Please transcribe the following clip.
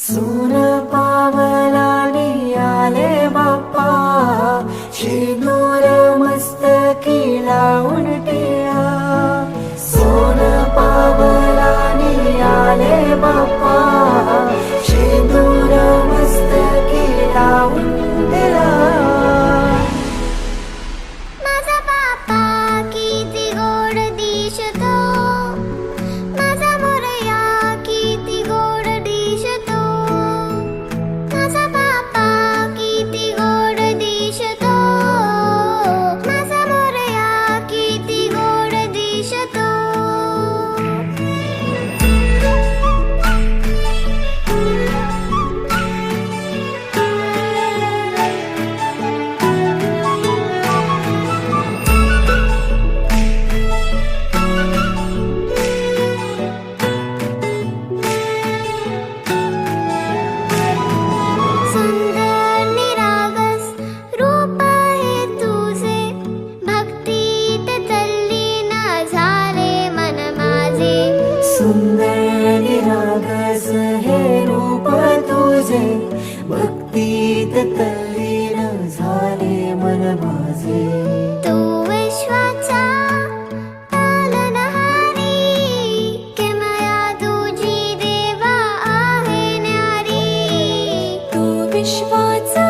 Sooner हे रूप तुझे. भक्तीत तल्लीन झाले मन माझे. विश्वाचा तालनहारी किमया देवा आहे विश्वाचा